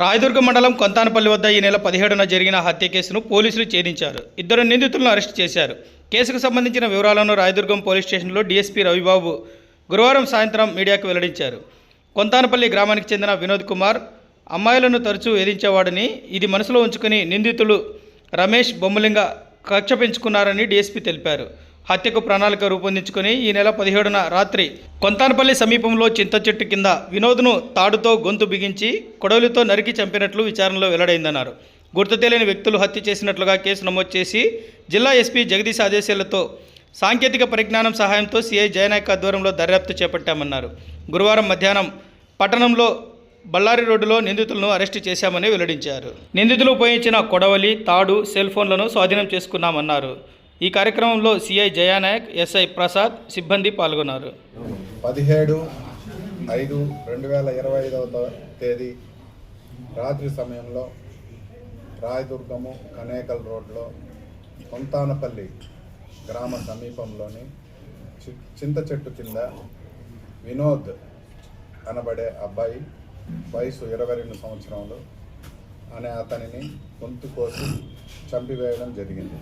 రాయదుర్గం మండలం కొంతానపల్లి వద్ద ఈ నెల పదిహేడున జరిగిన హత్య కేసును పోలీసులు ఛేదించారు. ఇద్దరు నిందితులను అరెస్ట్ చేశారు. కేసుకు సంబంధించిన వివరాలను రాయదుర్గం పోలీస్ స్టేషన్లో డీఎస్పీ రవిబాబు గురువారం సాయంత్రం మీడియాకు వెల్లడించారు. కొంతానపల్లి గ్రామానికి చెందిన వినోద్ కుమార్ అమ్మాయిలను తరచూ వేధించేవాడని ఇది మనసులో ఉంచుకుని నిందితులు రమేష్ బొమ్మలింగ కక్ష పెంచుకున్నారని డీఎస్పీ తెలిపారు. హత్యకు ప్రణాళిక రూపొందించుకుని ఈ నెల పదిహేడున రాత్రి కొంతానపల్లి సమీపంలో చింత చెట్టు కింద వినోద్ను తాడుతో గొంతు బిగించి కొడవలితో నరికి చంపినట్లు విచారణలో వెల్లడైందన్నారు. గుర్తు తెలియని వ్యక్తులు హత్య చేసినట్లుగా కేసు నమోదు చేసి జిల్లా ఎస్పీ జగదీష్ ఆదేశాలతో సాంకేతిక పరిజ్ఞానం సహాయంతో సిఐ జయనాయక్ ఆధ్వర్యంలో దర్యాప్తు చేపట్టామన్నారు. గురువారం మధ్యాహ్నం పట్టణంలో బళ్ళారి రోడ్డులో నిందితులను అరెస్టు చేశామని వెల్లడించారు. నిందితులు ఉపయోగించిన కొడవలి తాడు సెల్ ఫోన్లను స్వాధీనం చేసుకున్నామన్నారు. ఈ కార్యక్రమంలో సిఐ జయానాయక్ ఎస్ఐ ప్రసాద్ సిబ్బంది పాల్గొన్నారు. పదిహేడు ఐదు రెండు వేల ఇరవై ఐదవ తేదీ రాత్రి సమయంలో రాయదుర్గము కనేకల్ రోడ్లో కొంతానపల్లి గ్రామ సమీపంలోని చింత చెట్టు కింద వినోద్ అనబడే అబ్బాయి వయసు ఇరవై రెండు సంవత్సరాలు అనే అతనిని గొంతు కోసి చంపివేయడం జరిగింది.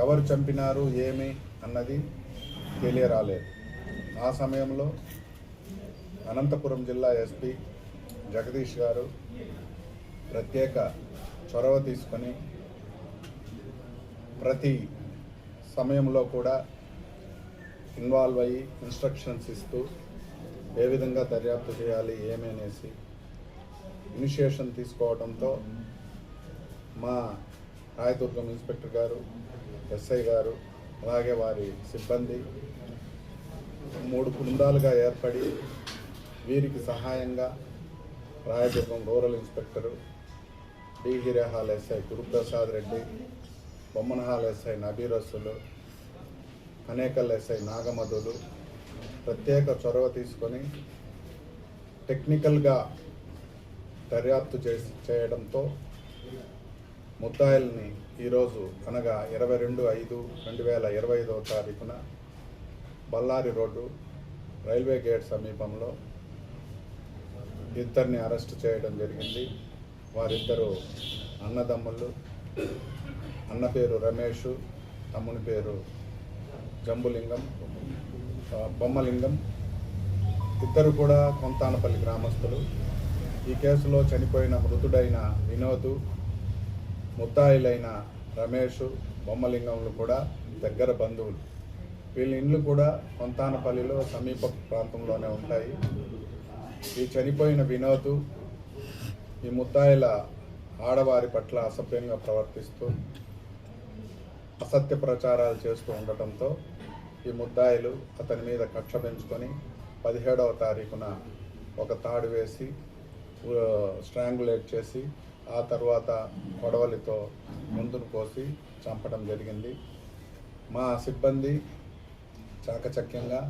ఎవరు చంపినారు ఏమి అన్నది తెలియరాలేదు. ఆ సమయంలో అనంతపురం జిల్లా ఎస్పీ జగదీష్ గారు ప్రత్యేక చొరవ తీసుకొని ప్రతి సమయంలో కూడా ఇన్వాల్వ్ అయ్యి ఇన్స్ట్రక్షన్స్ ఇస్తూ ఏ విధంగా దర్యాప్తు చేయాలి ఏమి అనేసి ఇనిషియేషన్ తీసుకోవడంతో మా రాయదుర్గం ఇన్స్పెక్టర్ గారు ఎస్ఐ గారు అలాగే వారి సిబ్బంది మూడు బృందాలుగా ఏర్పడి వీరికి సహాయంగా Rayadurgam rural inspector D Hirehal SI Guruprasad Reddy Bommanahal SI Nabirasulu Kanekal SI Nagamadhulu ప్రత్యేక చొరవ తీసుకొని టెక్నికల్గా దర్యాప్తు చేసి చేయడంతో ముద్దాయిల్ని ఈరోజు అనగా ఇరవై రెండు ఐదు రెండు వేల ఇరవై ఐదవ తారీఖున బళ్ళారి రోడ్డు రైల్వే గేట్ సమీపంలో ఇద్దరిని అరెస్ట్ చేయడం జరిగింది. వారిద్దరూ అన్నదమ్ములు అన్న పేరు రమేష్ తమ్ముని పేరు జంబులింగం బొమ్మలింగం. ఇద్దరు కూడా కొంతానపల్లి గ్రామస్తులు. ఈ కేసులో చనిపోయిన మృతుడైన వినోద్ ముద్దాయిలైన రమేష్ బొమ్మలింగంలు కూడా దగ్గర బంధువులు. వీళ్ళ ఇండ్లు కూడా కొంతానపల్లిలో సమీప ప్రాంతంలోనే ఉంటాయి. ఈ చనిపోయిన వినోద్ ఈ ముద్దాయిల ఆడవారి పట్ల అసభ్యంగా ప్రవర్తిస్తూ అసత్య ప్రచారాలు చేస్తూ ఉండటంతో ఈ ముద్దాయిలు అతని మీద కక్ష పెంచుకొని పదిహేడవ తారీఖున ఒక తాడు వేసి స్ట్రాంగులేట్ చేసి ఆ తర్వాత కొడవలితో ముందును కోసి చంపడం జరిగింది. మా సిబ్బంది చాకచక్యంగా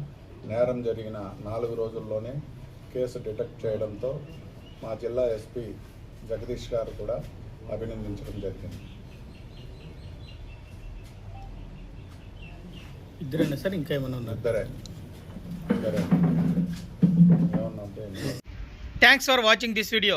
నేరం జరిగిన నాలుగు రోజుల్లోనే కేసు డిటెక్ట్ చేయడంతో మా జిల్లా ఎస్పీ జగదీష్ గారు కూడా అభినందించడం జరిగింది. ఇద్దరైనా సార్? ఇంకా ఏమైనా ఉన్నారు? ఇద్దరే. ఇద్దరే. ఏమన్నా ఉంటే thanks for watching this video